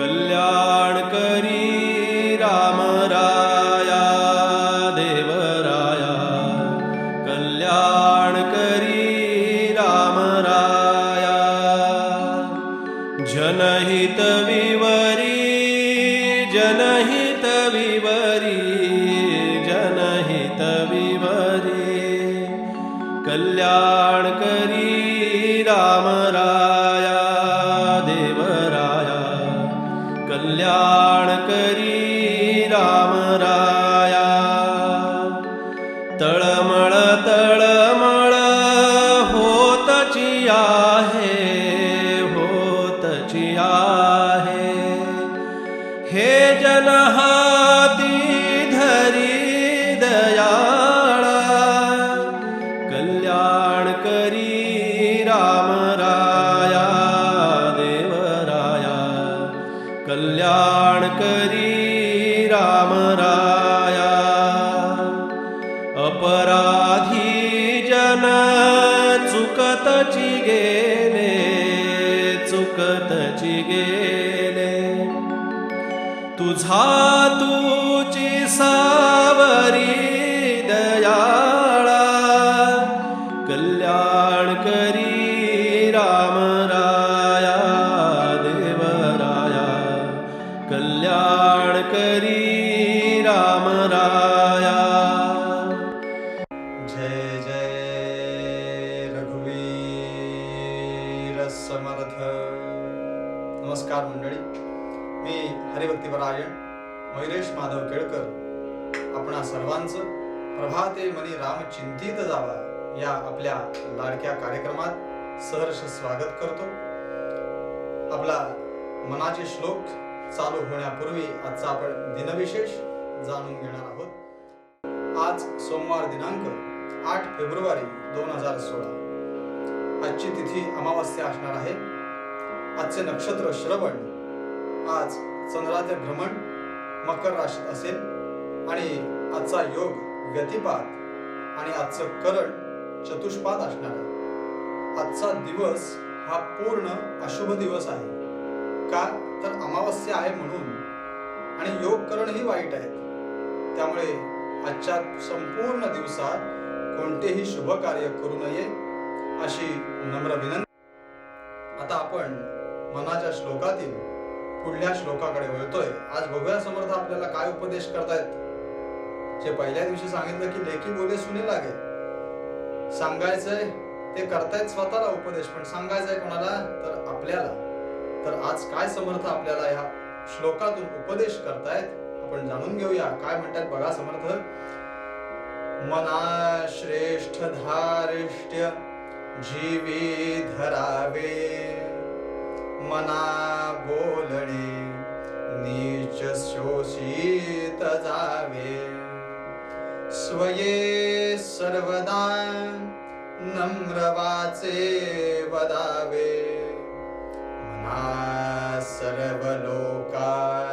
कल्याण करी समर्थ नमस्कार मंडळी। मी हरिभक्तीपरायण मयुरेश माधव केळकर। आपणा सर्वांचं प्रभाते मनी राम चिंतित जावा या आपल्या लाडक्या कार्यक्रमात सहर्ष स्वागत करतो। आपला मनाचे श्लोक चालू होण्यापूर्वी आजचा आपण दिनविशेष जाणून घेणार आहोत। आज सोमवार दिनांक आठ फेब्रुवारी दोन हजार सोळा। आजची तिथी अमावस्या असणार आहे. आजचे नक्षत्र श्रवण. आज चंद्राचे भ्रमण मकर राशीत असेल आणि आजचा योग व्यतिपात आणि आजचं करण चतुष्पाद असणार आहे. आजचा दिवस हा पूर्ण अशुभ दिवस आहे. का? तर अमावस्या आहे म्हणून. आणि योग करणही वाईट आहेत त्यामुळे आजच्या संपूर्ण दिवसात कोणतेही शुभ कार्य करू नये. अशी नम्र विनंती. आता आपण मनाच्या श्लोकातील पुढल्या श्लोकाकडे वळतोय. आज भगव्या समर्थ आपल्याला काय उपदेश करतायत. जे पहिल्या दिवशी सांगितलं की लेखी बोले सुने लागे. सांगायचंय ते करतायत स्वतःला उपदेश पण सांगायचंय कोणाला? तर आपल्याला. तर आज काय समर्थ आपल्याला ह्या श्लोकातून उपदेश करतायत? आपण जाणून घेऊया. काय म्हणतात बघा समर्थ. मना श्रेष्ठ धारिष्ट्य जीवी धरावे मना बोलणे नीच शोषित जावे. स्वये सर्वदा नम्र वाचे वदावे. मना सर्व लोका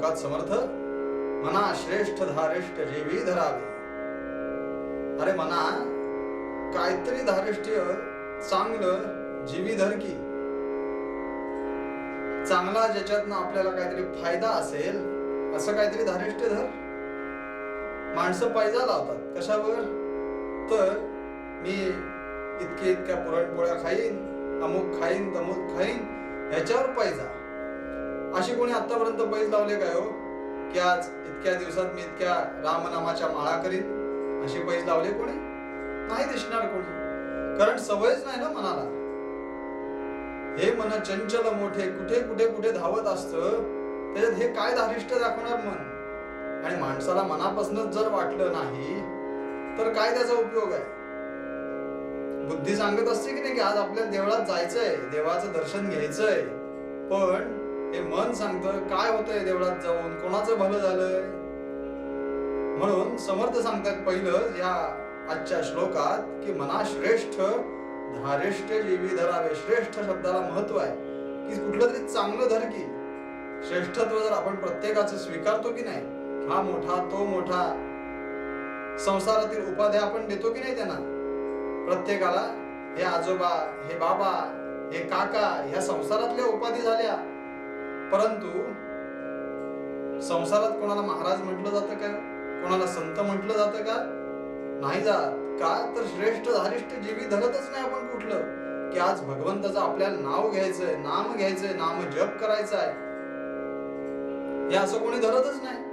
म्हणतात श्लोकात समर्थ मना श्रेष्ठ धारिष्ठ जीवी धरावे. अरे मना काहीतरी धारेष्ट चांगलं जीवी धर की. चांगला ज्याच्यातनं आपल्याला काहीतरी फायदा असेल असं काहीतरी धारिष्ट्य धर. माणसं पैजा लावतात कशावर? तर मी इतके इतक्या पुरणपोळ्या खाईन अमुक खाईन तमुक खाईन ह्याच्यावर पैजा. अशी कोणी आतापर्यंत बैल लावले काय हो? की आज इतक्या दिवसात मी इतक्या रामनामाच्या माळा करीन अशी बैल लावले कोणी? नाही दिसणार कोणी. कारण सवयच नाही ना मनाला. हे मन चंचल मोठे कुठे कुठे कुठे धावत असत त्याच्यात हे काय धारिष्ट दाखवणार मन? आणि माणसाला मनापासूनच जर वाटलं नाही तर काय त्याचा उपयोग आहे? बुद्धी सांगत असते की नाही की आज आपल्या देवळात जायचंय देवाचं दर्शन घ्यायचंय पण हे मन सांगतं काय होतंय देवळात जाऊन? कोणाचं भलं झालंय? म्हणून समर्थ सांगतात पहिलं या आजच्या श्लोकात की मना श्रेष्ठ धारिष्ठ जीवी धरावे. श्रेष्ठ शब्दाला महत्त्व आहे. की कुठलं तरी चांगलं धर की. श्रेष्ठत्व जर आपण प्रत्येकाचं स्वीकारतो की नाही हा मोठा तो मोठा संसारातील उपाध्या आपण देतो की नाही त्यांना? प्रत्येकाला हे आजोबा हे बाबा हे काका ह्या संसारातल्या उपाधी झाल्या. परंतु संसारात कोणाला महाराज म्हटलं जातं का? कोणाला संत म्हटलं जातं का? नाही जात. का? तर श्रेष्ठ धारिष्ठ जीवी धरतच नाही आपण कुठलं. की आज भगवंताचं आपल्याला नाव घ्यायचंय नाम घ्यायचंय नाम जप करायचं आहे हे असं कोणी धरतच नाही.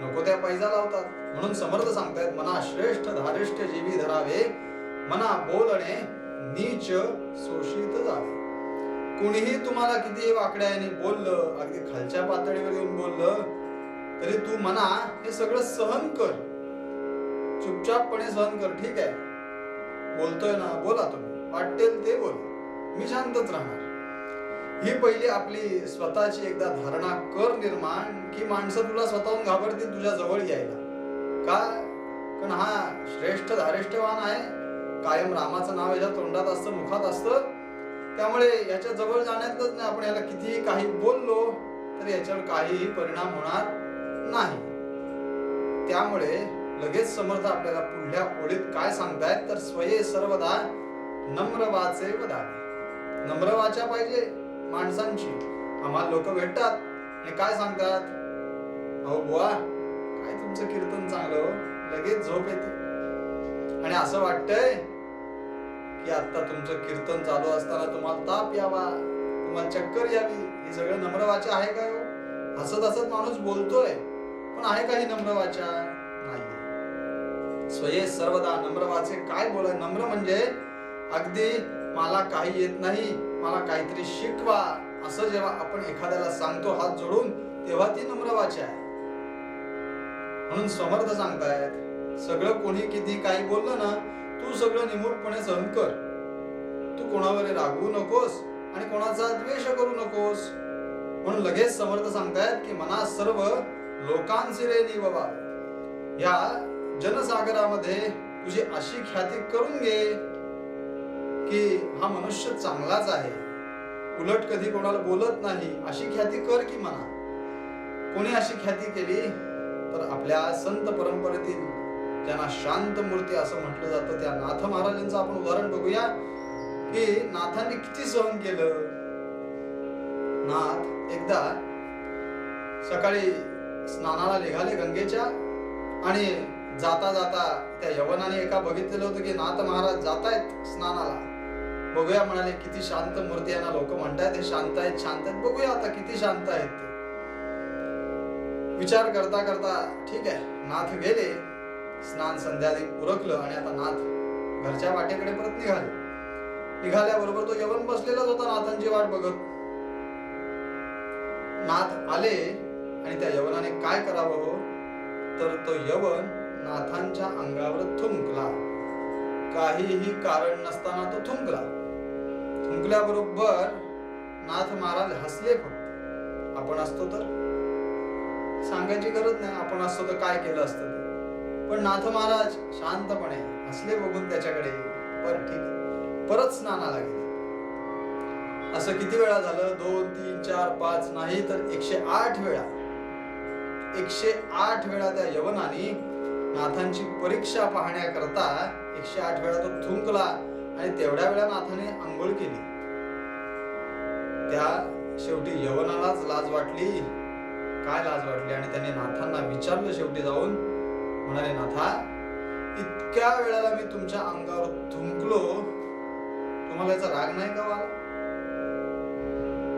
नको त्या पैजा लावतात. म्हणून समर्थ सांगतायत मना श्रेष्ठ धारिष्ठ जीवी धरावे. मना बोलणे नीच शोषित जावे. कुणीही तुम्हाला किती वाकड्याने बोललं अगदी खालच्या पातळीवर येऊन बोललं तरी तू म्हणा हे सगळं सहन कर. चुपचापपणे सहन कर ठीक आहे? बोलतोय ना बोला तुम्ही. वाटेल ते बोला. मी शांतच राहणार. ही पहिली आपली स्वतःची एकदा धारणा कर निर्माण की माणसं तुला स्वतःहून घाबरतील तुझ्या जवळ यायला. का? कारण हा श्रेष्ठ धारिष्ठवान आहे. कायम रामाचं नाव याच्या तोंडात असतं मुखात असतं. त्यामुळे याच्या जवळ जाण्यातच नाही आपण याला कितीही काही बोललो तर याच्यावर काहीही परिणाम होणार नाही. त्यामुळे लगेच समर्थ आपल्याला पुढल्या ओळीत काय सांगतायत तर स्वये सर्वदा नम्र वाचे वदावे नम्र वाचा पाहिजे माणसांची. आम्हाला लोक भेटतात. आणि काय सांगतात? अहो बुवा काय तुमचं कीर्तन चांगलं हो? लगेच झोप येते. आणि असं वाटतंय की आता तुमचं कीर्तन चालू असताना तुम्हाला ताप यावा तुम्हाला चक्कर यावी हे सगळं नम्र वाचा आहे का हो? हसत हसत माणूस बोलतोय पण आहे काही नम्र वाचा नाही स्वये सर्वदा नम्र वाचे काय बोला? नम्र म्हणजे अगदी मला काही येत नाही मला काहीतरी शिकवा. असं जेव्हा आपण एखाद्याला सांगतो हात जोडून तेव्हा ती नम्र वाचा आहे. म्हणून समर्थ सांगतायत सगळं कोणी किती काही बोललं ना तू सगळं निमूटपणे सहन कर. तू कोणावर रागवू नकोस आणि कोणाचा द्वेष करू नकोस. म्हणून लगेच समर्थ सांगतायत की मना सर्व लोकांची रे निववावे. या जनसागरामध्ये तुझी अशी ख्याती करून घे की हा मनुष्य चांगलाच आहे. उलट कधी कोणाला बोलत नाही अशी ख्याती कर की म्हणा कोणी अशी ख्याती केली तर आपल्या संत परंपरेतील ज्यांना शांत मूर्ती असं म्हटलं जातं. त्या नाथ महाराजांचं आपण उदाहरण बघूया. की नाथांनी किती सहन केलं? नाथ एकदा सकाळी स्नानाला निघाले गंगेच्या आणि जाता जाता त्या यवनाने एका बघितलेलं होतं की नाथ महाराज जातायत स्नानाला. बघूया म्हणाले किती शांत मूर्ती यांना लोक म्हणतायत. हे शांत आहेत शांत आहेत. बघूया आता किती शांत आहेत विचार करता करता ठीक आहे नाथ गेले. स्नान संध्यादी उरकलं आणि आता नाथ घरच्या वाटेकडे परत निघाले. निघाल्याबरोबर तो यवन बसलेलाच होता नाथांची वाट बघत. नाथ आले आणि त्या यवनाने काय करावं हो? तर तो यवन नाथांच्या अंगावर थुंकला. काहीही कारण नसताना तो थुंकला. थुंकल्याबरोबर नाथ महाराज हसले फक्त. आपण असतो तर? सांगायची गरज नाही. आपण असतो तर काय केलं असतं? पण नाथ महाराज शांतपणे हसले बघून त्याच्याकडे बरं ठीक परत स्नानाला गेले. असं किती वेळा झालं? दोन तीन चार पाच नाही तर एकशे आठ वेळा. एकशे आठ वेळा त्या यवनाने नाथांची परीक्षा पाहण्याकरता एकशे आठ वेळा तो थुंकला आणि तेवढ्या वेळा नाथाने आंघोळ केली. त्या शेवटी यवनालाच लाज वाटली. काय लाज वाटली? आणि त्याने नाथांना विचारलं शेवटी जाऊन म्हणाले नाथा इतक्या वेळेला मी तुमच्या अंगावर थुंकलो तुम्हाला याचा राग नाही का वाला?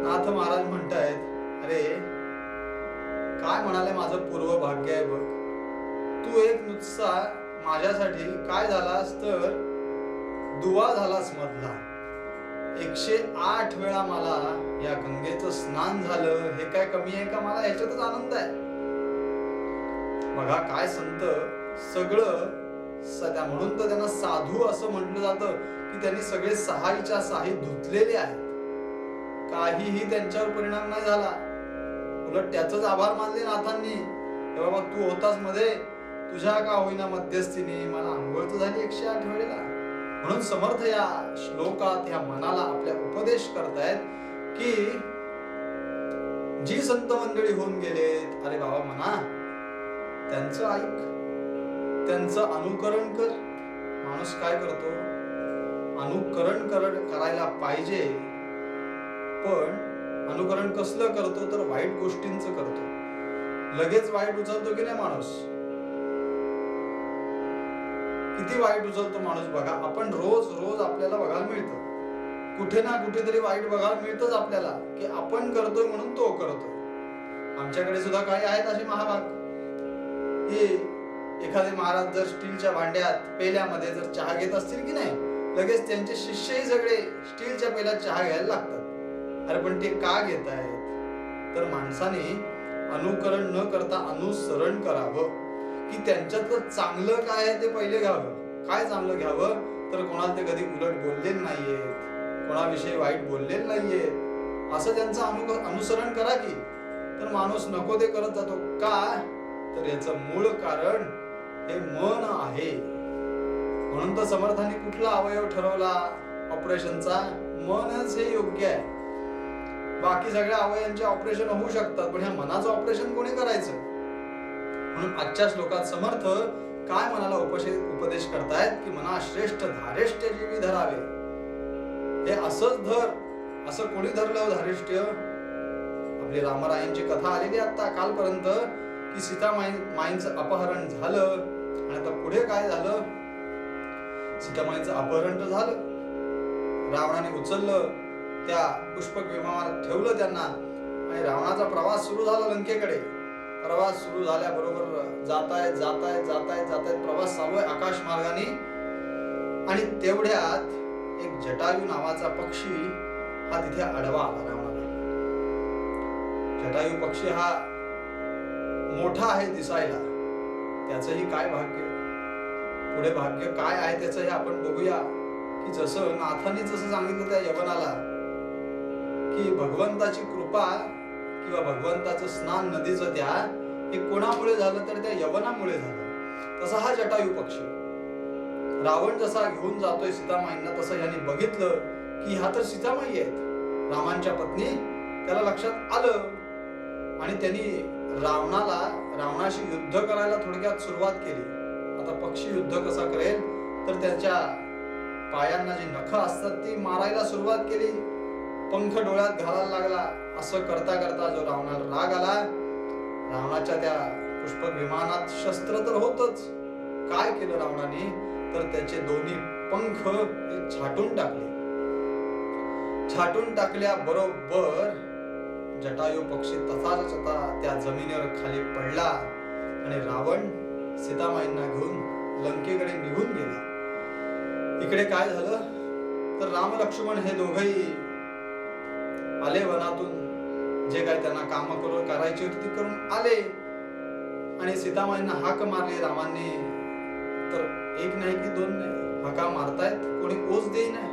नाथ महाराज म्हणतायत अरे काय म्हणाले माझं पूर्व भाग्य आहे बघ. तू एक नुसता माझ्यासाठी काय झालास तर दुवा झालास मधला. एकशे आठ वेळा मला या गंगेचं स्नान झालं हे काय कमी आहे का? मला ह्याच्यातच आनंद आहे. बघा काय संत सगळं सध्या म्हणून तर त्यांना साधू असं म्हटलं जातं की त्यांनी सगळे सहाईच्या साही धुतलेले आहेत. काहीही त्यांच्यावर परिणाम नाही झाला. उलट त्याचंच आभार मानले नाथांनी. बाबा तू होतासमध्ये. तुझ्या का होईना मध्यस्थीने? मला आंघोळ तर झाली एकशे आठ वेळेला. म्हणून समर्थ या श्लोकात या मनाला आपल्या उपदेश करतायत की जी संत मंडळी होऊन गेलेत अरे बाबा म्हणा. त्यांचं ऐक त्यांचं अनुकरण कर. माणूस काय करतो? अनुकरण कर करायला पाहिजे. पण अनुकरण कसलं करतो? तर वाईट गोष्टींचं करतो. लगेच वाईट उचलतो की नाही माणूस? किती वाईट उचलतो माणूस बघा. आपण रोज रोज आपल्याला बघायला मिळतं. कुठे ना कुठेतरी वाईट बघायला मिळतच आपल्याला की आपण करतोय म्हणून तो करतोय. आमच्याकडे सुद्धा काही आहेत असे महाभाग. हे एखादे महाराज जर स्टीलच्या भांड्यात पेल्यामध्ये जर चहा घेत असतील की नाही लगेच त्यांचे शिष्यही सगळे स्टीलच्या पेल्यात चहा घ्यायला लागतात. अरे पण ते का घेत आहेत? तर माणसाने अनुकरण न करता अनुसरण करावं. की त्यांच्यातलं चांगलं काय आहे ते पहिले घ्यावं. काय चांगलं घ्यावं? तर कोणाला ते कधी उलट बोलले नाहीयेत कोणाविषयी वाईट बोलले नाहीयेत असं त्यांचं अनु अनुसरण करा की. तर माणूस नको ते करत जातो. का? तर याच मूळ कारण हे मन आहे. म्हणून तर समर्थाने कुठला अवयव ठरवला? ऑपरेशनचा. मनच हे योग्य आहे. बाकी सगळ्या अवयवांचे ऑपरेशन होऊ शकतात पण ह्या मनाचं ऑपरेशन कोणी करायचं? म्हणून आजच्या श्लोकात समर्थ काय मनाला उपशे उपदेश करतायत? की मना श्रेष्ठ धारेष्ठ जीवी धरावे. हे असंच धर. असं कोणी धरलं धारिष्ट्य? आपली रामरायांची कथा आलेली आता कालपर्यंत. की सीता माई माईंचं अपहरण झालं. आणि आता पुढे काय झालं? सीतामाईचं अपहरण तर झालं. रावणाने उचललं त्या पुष्पक विमानात ठेवलं त्यांना. आणि रावणाचा प्रवास सुरू झाला लंकेकडे. प्रवास सुरू झाल्याबरोबर जातायत जातायत जातायत जातायत प्रवास चालू आहे आकाश मार्गाने आणि तेवढ्यात एक जटायू नावाचा पक्षी हा तिथे आडवा आला रावणाला. जटायू पक्षी हा मोठा आहे दिसायला. त्याचंही काय भाग्य? पुढे भाग्य काय आहे त्याचं हे आपण बघूया. की जसं नाथाने जसं सांगितलं त्या यवनाला की भगवंताची कृपा किंवा भगवंताचं स्नान नदीचं त्या हे कोणामुळे झालं तर त्या यवनामुळे झालं. तसा हा जटायू पक्षी. रावण जसा घेऊन जातोय सीतामाईंना तसं याने बघितलं की ह्या तर सीतामाई आहेत. रामांच्या पत्नी त्याला लक्षात आलं. आणि त्यांनी रावणाला रावणाशी युद्ध करायला थोडक्यात सुरुवात केली. आता पक्षी युद्ध कसा करेल? तर त्याच्या पायांना जी नख असतात ती मारायला सुरुवात केली. पंख डोळ्यात घालायला लागला. असं करता करता जो रावणाला राग आला रावणाच्या त्या पुष्पक विमानात शस्त्र तर होतच. काय केलं रावणाने? तर त्याचे दोन्ही पंख छाटून टाकले. छाटून टाकल्या बरोबर जटायू पक्षी तसाच तसा त्या जमिनीवर खाली पडला आणि रावण सीतामाईंना घेऊन लंकेकडे निघून गेला. इकडे काय झालं? तर राम लक्ष्मण हे दोघही आले वनातून. जे काय त्यांना काम करून करायची होती ती करून आले. आणि सीतामाईंना हाक मारली रामांनी. तर एक नाही की दोन नाही. हाका मारतायत. कोणी ओस देई नाही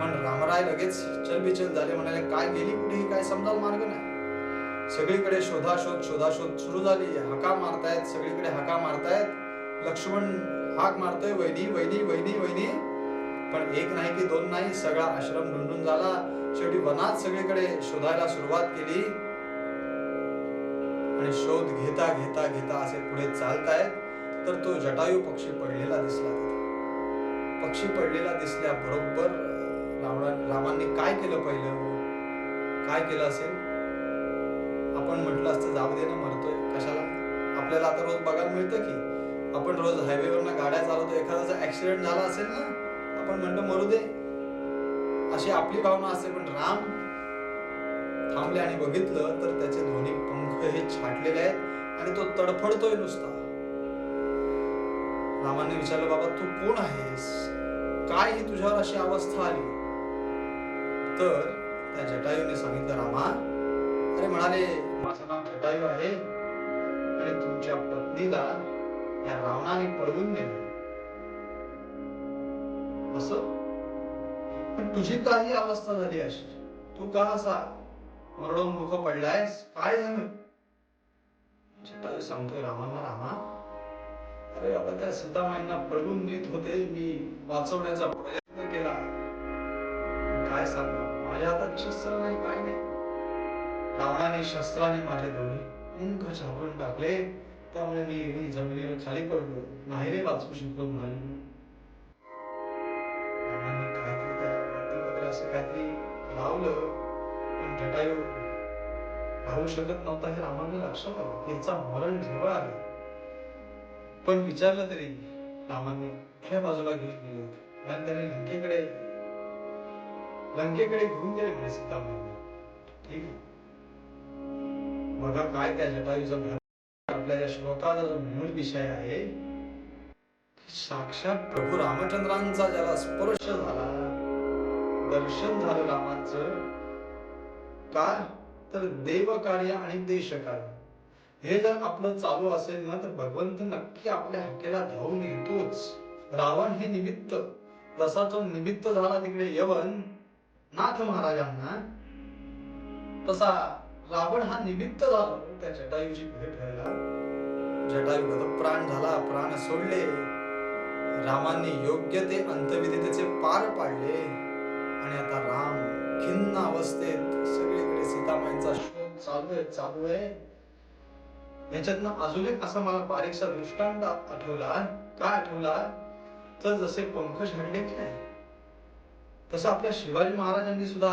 पण रामराय लगेच चलबिचल झाले म्हणाले काय गेली कुठे काय समजाल मार्ग नाही. सगळीकडे शोधाशोध शोधाशोध सुरू झाली. हाका मारतायत सगळीकडे हाका मारतायत. लक्ष्मण हाक मारतोय वहिनी वहिनी वहिनी वहिनी. पण एक नाही की दोन नाही सगळा आश्रम ढुंढून झाला. शेवटी वनात सगळीकडे शोधायला सुरुवात केली. आणि शोध घेता घेता घेता असे पुढे चालतायत. तर तो जटायू पक्षी पडलेला दिसला पक्षी पडलेला दिसल्या बरोबर रावणा रामांनी काय केलं पहिलं? काय केलं असेल? आपण म्हटलं असतं जाऊ दे ना मरतोय. कशाला? आपल्याला आता रोज बघायला मिळतं की. आपण रोज हायवेवरनं गाड्या चालवतो. एखाद्याचा ऍक्सिडेंट झाला असेल ना आपण म्हणतो मरू दे. अशी आपली भावना असते. पण राम थांबले आणि बघितलं तर त्याचे दोन्ही पंख हे छाटलेले आहेत आणि तो तडफडतोय नुसता. रामाने विचारलं बाबा तू कोण आहेस? काय ही तुझ्यावर अशी अवस्था आली? तर त्या जटायूने सांगितलं रामा अरे म्हणाले माझं नाव जटायू आहे आणि तुमच्या पत्नीला या रावणाने पळवून नेलं. अस? पण तुझी काही अवस्था झाली अशी. तू का असा मरडून मुख पडलायस? काय झालं? जटायू सांगतोय रामांना रामा अरे आता त्या सीतामाईंना पळवून नेत होते. मी वाचवण्याचा प्रयत्न केला. काय सांगू माझ्या हातात शस्त्र नाही काय नाही. रावणाने शस्त्राने माझे दोन्ही मुंख छापून टाकले. त्यामुळे मी जमिनीवर खाली पडलो. नाही रे वाचू शकलो म्हणाले असं काहीतरी लावलं. पण जटायू राहू शकत नव्हता हे रामाने लक्षात आलं. याचा मरण जेव्हा आलं. पण विचारलं तरी रामाने कुठल्या बाजूला घेऊन गेले होते. आणि त्याने लंकेकडे लंकेकडे घेऊन गेले म्हणे सीतामाने ठीक बघा काय त्या जटायूचा भर आपल्या या श्लोकाचा जो मूळ विषय आहे साक्षात प्रभू रामचंद्रांचा ज्याला स्पर्श झाला दर्शन झालं रामाच का? तर देव कार्य आणि देश कार्य हे जर आपलं चालू असेल ना तर भगवंत नक्की आपल्या हाकेला धावून येतोच. रावण हे निमित्त रसाचं निमित्त झाला तिकडे यवन नाथ महाराजांना तसा रावण हा निमित्त झाला. त्या जटायूची भेट व्हायला जटायू प्राण झाला प्राण सोडले. रामांनी योग्य ते अंतविधितेचे पार पाडले. आणि आता राम खिन्न अवस्थेत सगळीकडे सीतामाईंचा शोध चालू आहे चालू आहे. याच्यातनं अजून एक असा मला बारीकसा दृष्टांत आठवला. काय आठवला? तर जसे पंख झडले की नाही तसं आपल्या शिवाजी महाराजांनी सुद्धा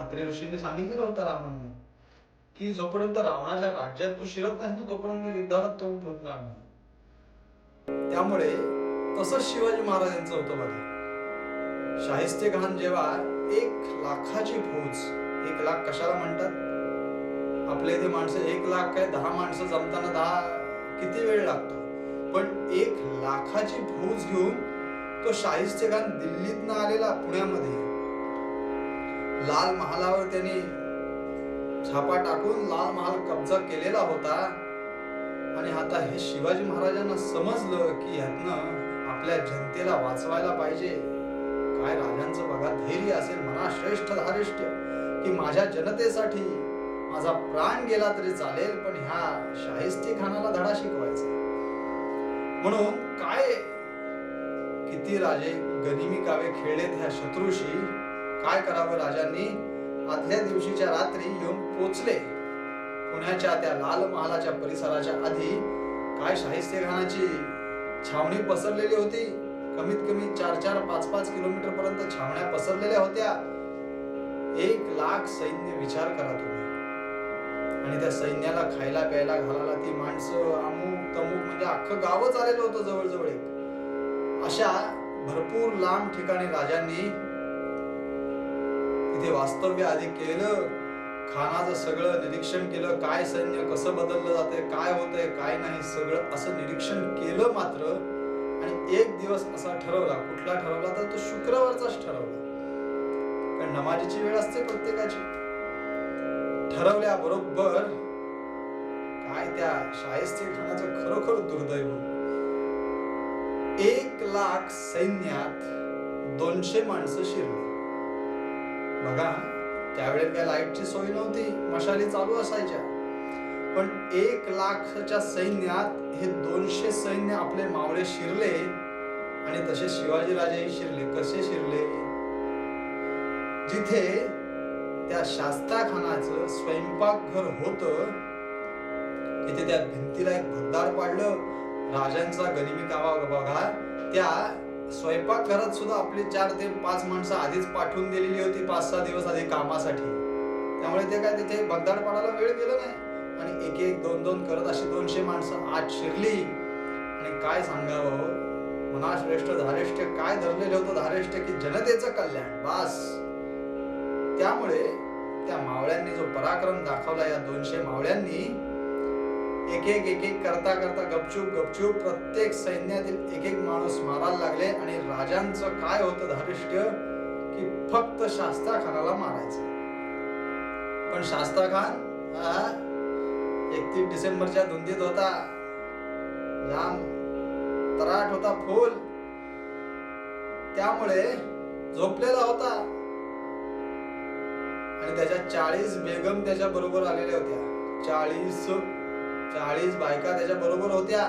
अत्रे ऋषींनी सांगितलं होतं रामांना की जोपर्यंत रावणाच्या राज्यात तू शिरत नाही तोपर्यंत युद्धाला तो पोहोचणार नाही त्यामुळे तसंच शिवाजी महाराजांचं होतं बघा. शाहिस्ते खान जेव्हा एक लाखाची फौज एक लाख कशाला म्हणतात? आपल्या इथे माणसं एक लाख काय दहा माणसं जमताना दहा किती वेळ लागतो? पण एक लाखाची फौज घेऊन तो शाहिस्ते खान दिल्लीतनं आलेला पुण्यामध्ये. लाल महालावर त्यांनी छापा टाकून लाल महाल कब्जा केलेला होता. आणि आता हे शिवाजी महाराजांना समजलं की ह्यातनं आपल्या जनतेला वाचवायला पाहिजे. काय राजांचं बघा धैर्य असेल म्हणा श्रेष्ठ धारिष्ट की माझ्या जनतेसाठी माझा प्राण गेला तरी चालेल पण ह्या शाहिस्ती खानाला धडा शिकवायचा. म्हणून काय किती राजे गनिमी कावे खेळलेत ह्या शत्रूशी? काय करावं राजांनी? आदल्या दिवशीच्या रात्री येऊन पोचले. पुण्याच्या त्या लाल महालाच्या परिसराच्या आधी काय शाहिस्ते खानाची छावणी पसरलेली होती? कमीत कमी चार चार पाच पाच किलोमीटर पर्यंत छावण्या पसरलेल्या होत्या. एक लाख सैन्य विचार करा तुम्ही. आणि त्या सैन्याला खायला प्यायला घालायला ती माणसं अमुक तमुक म्हणजे अख्खं गावच आलेलं होतं जवळजवळ एक. अशा भरपूर लांब ठिकाणी राजांनी तिथे वास्तव्य आधी केलं खानाचं सगळं निरीक्षण केलं काय सैन्य कसं बदललं जाते काय होतंय काय नाही सगळं असं निरीक्षण केलं मात्र आणि एक दिवस असा ठरवला कुठला ठरवला तर तो शुक्रवारचाच ठरवला. कारण नमाजीची वेळ असते प्रत्येकाची. ठरवल्या बरोबर काय त्या शाहिस्ती खानाचं खरोखर दुर्दैव लाख सैन्यात दोनशे माणसं शिरली. बघा त्यावेळेस काय लाईटची सोय नव्हती मशाली चालू असायच्या. पण एक लाखच्या सैन्यात हे दोनशे सैन्य आपले मावळे शिरले आणि तसे शिवाजीराजेही शिरले. कसे शिरले? जिथे त्या शास्ता खानाचं स्वयंपाकघर होत तिथे त्या भिंतीला एक भगदाड पाडलं. राजांचा गनिमी कावा बघा. त्या स्वयंपाक घरात सुद्धा आपली चार ते पाच माणसं आधीच पाठवून दिलेली होती पाच सहा दिवस आधी कामासाठी. त्यामुळे ते काय तिथे भगदाड पाडायला वेळ गेला नाही. आणि एक एक दोन दोन करत अशी दोनशे माणसं आत शिरली. आणि काय सांगावं हो? मना श्रेष्ठ धारेष्ठ काय धरलेले होतं धारेष्ठ की जनतेचं कल्याण बास. त्यामुळे त्या मावळ्यांनी जो पराक्रम दाखवला या दोनशे मावळ्यांनी एक एक एक एक करता करता गपचूप गपचूप प्रत्येक सैन्यातील एक एक माणूस मारायला लागले आणि राजांचं काय होतं धारिष्ट्य? की फक्त शास्ता खानाला मारायचं. पण शास्ता खान एकतीस डिसेंबरच्या धुंदीत होता. जाम तराट होता फुल. त्यामुळे झोपलेला होता. आणि त्याच्या चाळीस बेगम त्याच्या बरोबर आलेल्या होत्या. चाळीस चाळीस बायका त्याच्या बरोबर होत्या.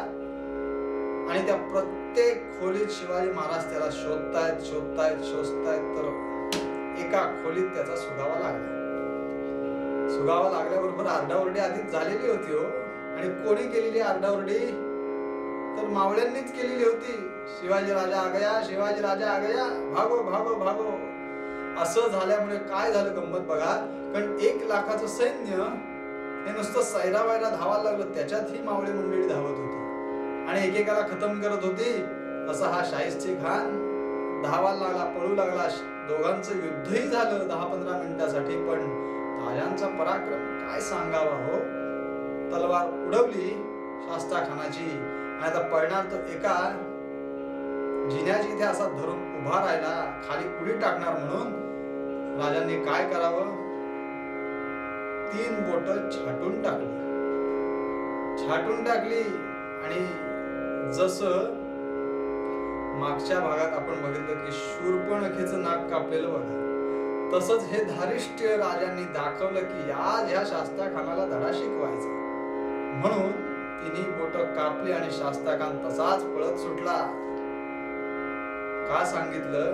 आणि त्या प्रत्येक खोलीत शिवाजी महाराज त्याला शोधतायत शोधतायत शोधतायत तर एका खोलीत त्याचा सुगावा लागला. सुगावा लागल्याबरोबर आरडाओरडी आधीच झालेली होती हो. आणि कोणी केलेली आरडाओरडी? तर मावळ्यांनीच केलेली होती. शिवाजी राजा आगया शिवाजी राजा आगया भागो भागो भागो. असं झाल्यामुळे काय झालं गंमत बघा? कारण एक लाखाचं सैन्य हे नुसतं सैरा वायरा धावायला लागलं त्याच्यात ही मावळी मंडळी धावत होती. आणि एकेकाला खतम करत होती. तसा हा शाहिस्ती खान धावायला लागला पळू लागला. दोघांचं युद्धही झालं दहा पंधरा मिनिटासाठी पण राजांचा पराक्रम काय सांगावा हो? तलवार उडवली शास्ता खानाची आणि आता पळणार तो एका जिन्याची इथे असा धरून उभा राहिला खाली उडी टाकणार म्हणून. राजांनी काय करावं? तीन बोट छाटून टाकली. छाटून टाकली आणि जस मागच्या भागात आपण बघितलं की शूर्पणखेचं नाक कापलेलं बघा तसंच हे धारिष्ट्य राजांनी दाखवलं की आज ह्या शास्त्राखानाला धडा शिकवायचा. म्हणून तिन्ही बोट कापली आणि शास्त्रा खान तसाच पळत सुटला. का सांगितलं?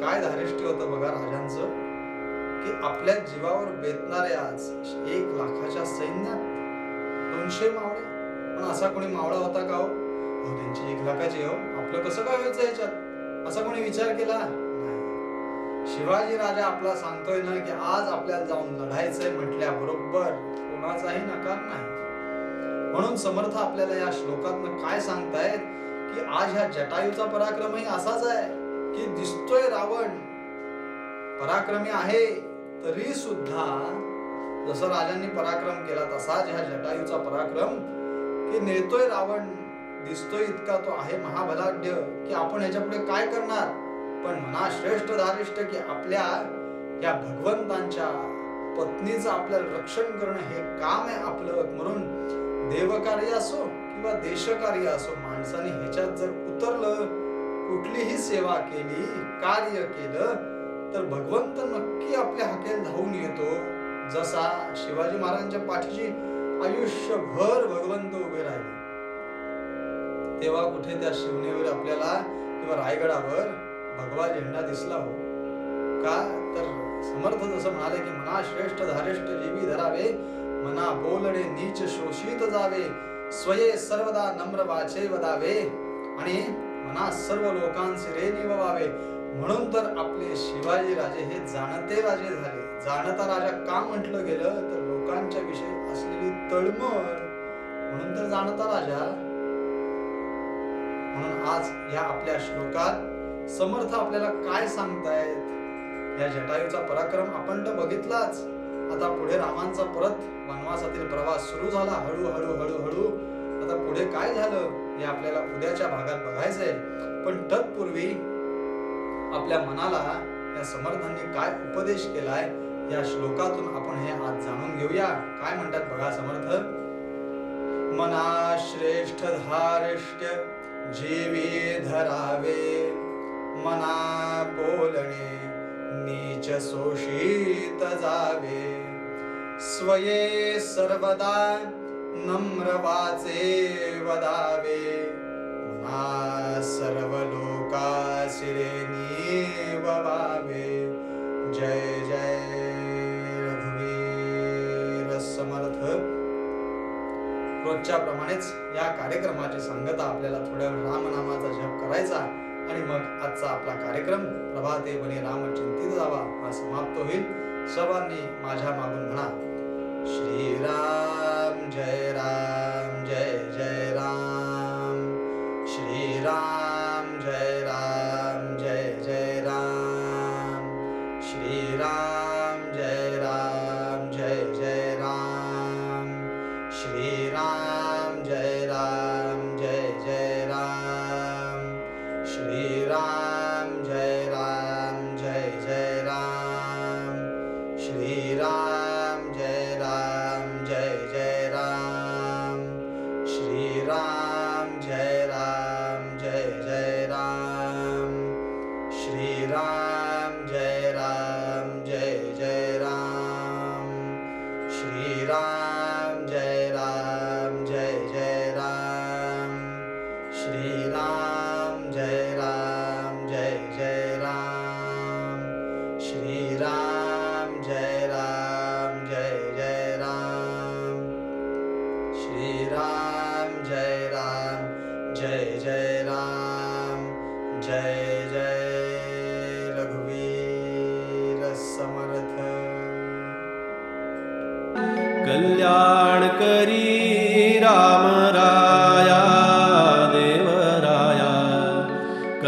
काय धारिष्ट्य होतं बघा राजांचं? की आपल्या जीवावर बेतणारे आज एक लाखाच्या सैन्यात दोनशे मावळे. पण असा कोणी मावळा होता का हो? त्यांची एक लाखाची हो. आपलं कसं काय व्हायचं याच्यात? असा कोणी विचार केला? शिवाजी राजा आपला सांगतोय ना की आज आपल्याला जाऊन लढायचंय म्हटल्या बरोबर कोणाचाही नकार नाही. म्हणून समर्थ आपल्याला या श्लोकातनं काय सांगतायत? की आज ह्या जटायूचा पराक्रमही असाच आहे की दिसतोय रावण. पराक्रमी आहे. तरी सुद्धा जसं राजांनी पराक्रम केला तसाच ह्या जटायूचा पराक्रम की नेतोय रावण दिसतोय इतका तो आहे महाबलाढ्य की आपण ह्याच्या पुढे काय करणार? पण मना श्रेष्ठ धारिष्ट की आपल्या या भगवंतांच्या पत्नीचं आपल्याला रक्षण करणं हे काम आहे आपलं. म्हणून देवकार्य असो किंवा देशकार्य असो माणसाने ह्याच्यात जर उतरलं कुठलीही सेवा केली कार्य केलं तर भगवंत नक्की आपल्या हाकेल धावून येतो. जसा शिवाजी महाराजांच्या पाठीशी आयुष्यभर भगवंत उभे राहिले. तेव्हा कुठे त्या शिवनेवर आपल्याला किंवा रायगडावर भगवा झेंडा दिसला हो. का? तर समर्थ जसं म्हणाले की मना श्रेष्ठ धारेष्ठ जीवी धरावे मना बोलणे नीच शोषित जावे स्वये सर्वदा नम्र वाचे वदावे आणि मना सर्व लोकांचे रे निववावे. म्हणून तर आपले शिवाजी राजे हे जाणते राजे झाले. जाणता राजा का म्हटलं गेलं? तर लोकांच्या विषयी असलेली तळमळ. म्हणून तर जाणता राजा. म्हणून आज या आपल्या श्लोकात समर्थ आपल्याला काय सांगतायत? या जटायूचा पराक्रम आपण तर बघितलाच. आता पुढे रामांचा परत वनवासातील प्रवास सुरू झाला. हळूहळू हळूहळू आता पुढे काय झालं? हे आपल्याला उद्याच्या भागात बघायचंय. पण तत्पूर्वी आपल्या मनाला या समर्थांनी काय उपदेश केलाय या श्लोकातून आपण हे आज जाणून घेऊया. काय म्हणतात बघा समर्थ? मना श्रेष्ठ धारिष्ट्य जीवी धरावे. मना बोलणे नीच शोषित जावे. स्वये सर्वदा नम्र वाचे वदावे. मना सर्व लोक शिरे नीववावे जय जय रघुवीर समर्थ रोजच्या प्रमाणेच या कार्यक्रमाची सांगता आपल्याला थोड्या वेळ रामनामाचा जप करायचा आणि मग आजचा आपला कार्यक्रम प्रभाते बने राम चिंतित जावा हा समाप्त होईल. सर्वांनी माझ्या मागून म्हणा श्रीराम जय राम जय जय राम.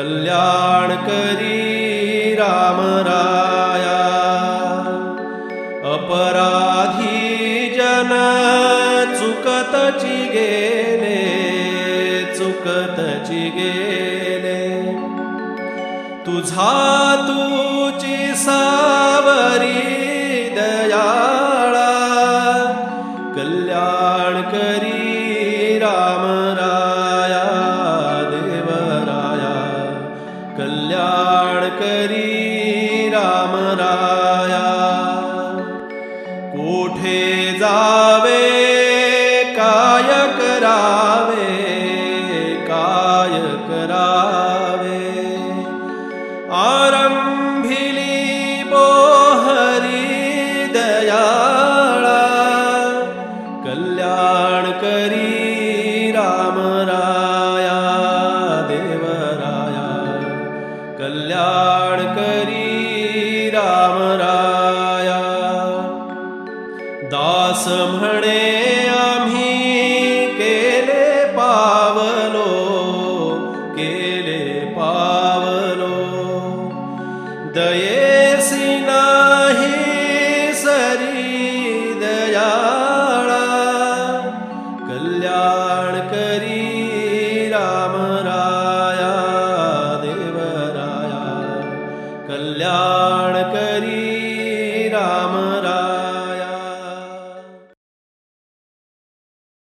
कल्याण करी रामराया अपराधी जन चुकतची गेले चुकतची गेले। तुझा तुची सा